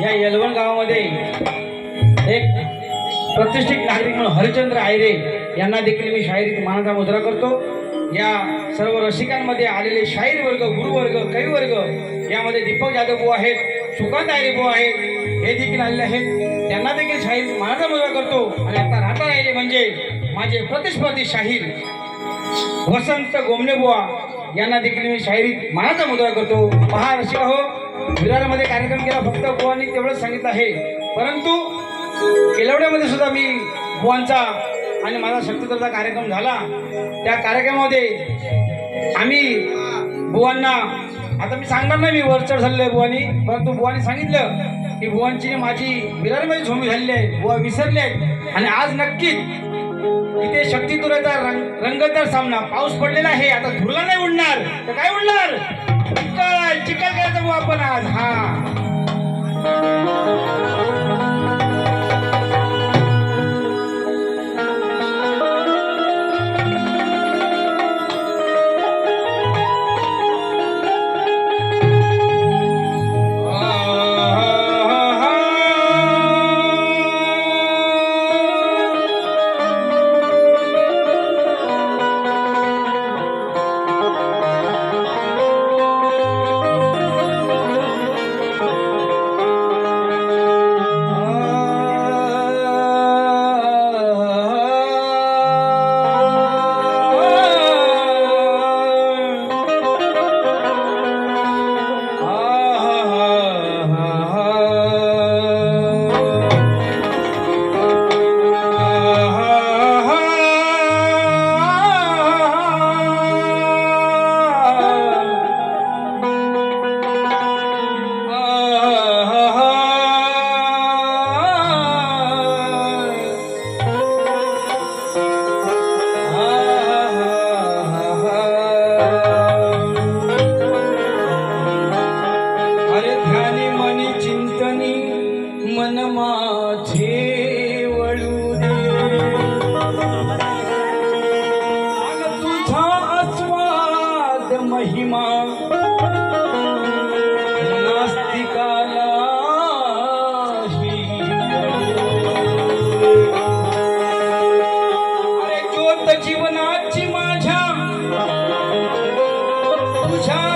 या यलवण गावामध्ये एक प्रतिष्ठित नागरिक म्हणून हरिचंद्र आयरे यांना देखील मी शाहिरीत मानाचा मुद्रा करतो. या सर्व रसिकांमध्ये आलेले शाहीर वर्ग गुरुवर्ग कविवर्ग यामध्ये दीपक जाधव भाऊ आहेत सुकांत आयरे भाऊ आहेत हे देखील आलेले आहेत. त्यांना देखील शाहीर मानाचा मुद्रा करतो. आणि आता राहता राहिले म्हणजे माझे प्रतिस्पर्धी शाहीर वसंत गोमने बुवा यांना देखील मी शाहिरीत मनाचा मुद्रा करतो. पहा रसिक हो. विरारमध्ये कार्यक्रम केला फक्त बुवांनी तेवढंच सांगितलं आहे. परंतु केलवड्यामध्ये सुद्धा मी बुवांचा आणि माझा शक्तीचा कार्यक्रम झाला. त्या कार्यक्रमामध्ये आम्ही बुवांना आता मी सांगणार नाही मी वरचढ झालेलं आहे बुवानी परंतु बुवानी सांगितलं की बुवांची माझी विरारमध्ये झोमी झालेली आहे बुवा विसरले आहेत. आणि आज नक्कीच इथे शक्ती तुराचा रंग रंगतदार सामना. पाऊस पडलेला आहे आता धुरला नाही उडणार. तर काय उडणार? चिकल चिखल करायचं आपण आज हा.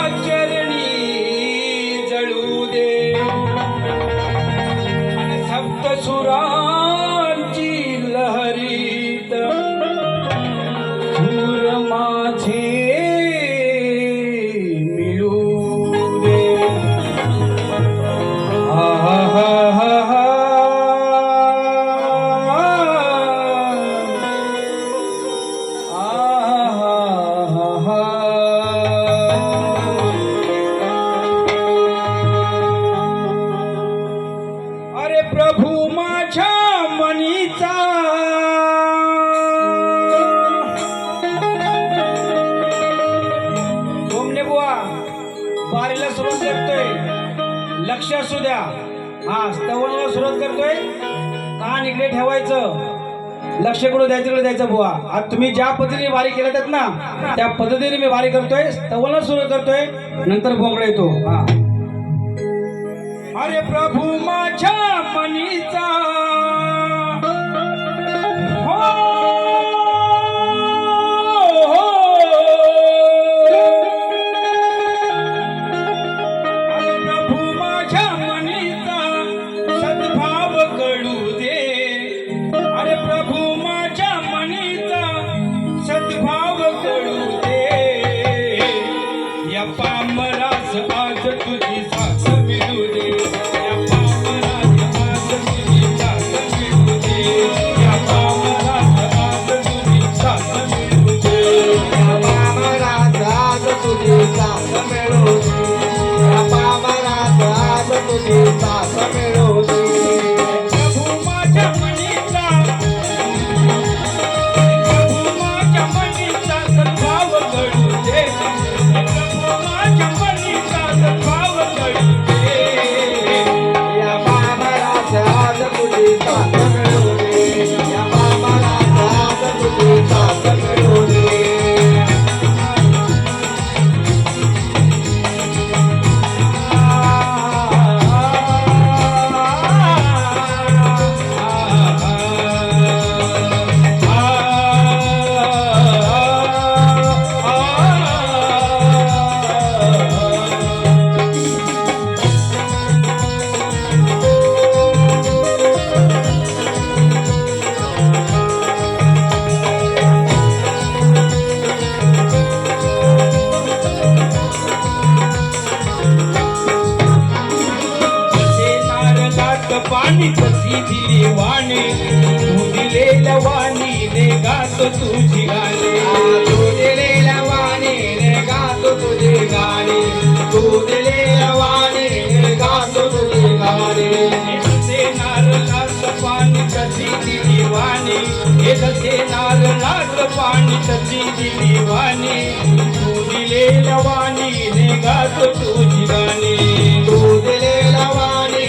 I get प्रभू माझ्या मनीचा. ओमने बुवा बारीला सुरुवात करतोय. लक्ष असू द्या. हा स्तवनाला सुरुवात करतोय. कान इकडे ठेवायचं. लक्ष करून द्यायचं इकडे द्यायचं बुवा? आज तुम्ही ज्या पद्धतीने वारी केल्या आहेत ना त्या पद्धतीने मी वारी करतोय. स्तवनाला सुरुवात करतोय. नंतर भोंगडा येतो. हा. अरे प्रभू माझ्या मनीचा. तुझी गाणी. शोधलेल्या वाणीने गातो तुझे गाणी. शोधलेल्या वाणीने गातो तुझे गाणी. ते पाणी कधी दिली वाणी हे ते वाणीने गातो तुझी गाणी. शोधलेल्या वाणी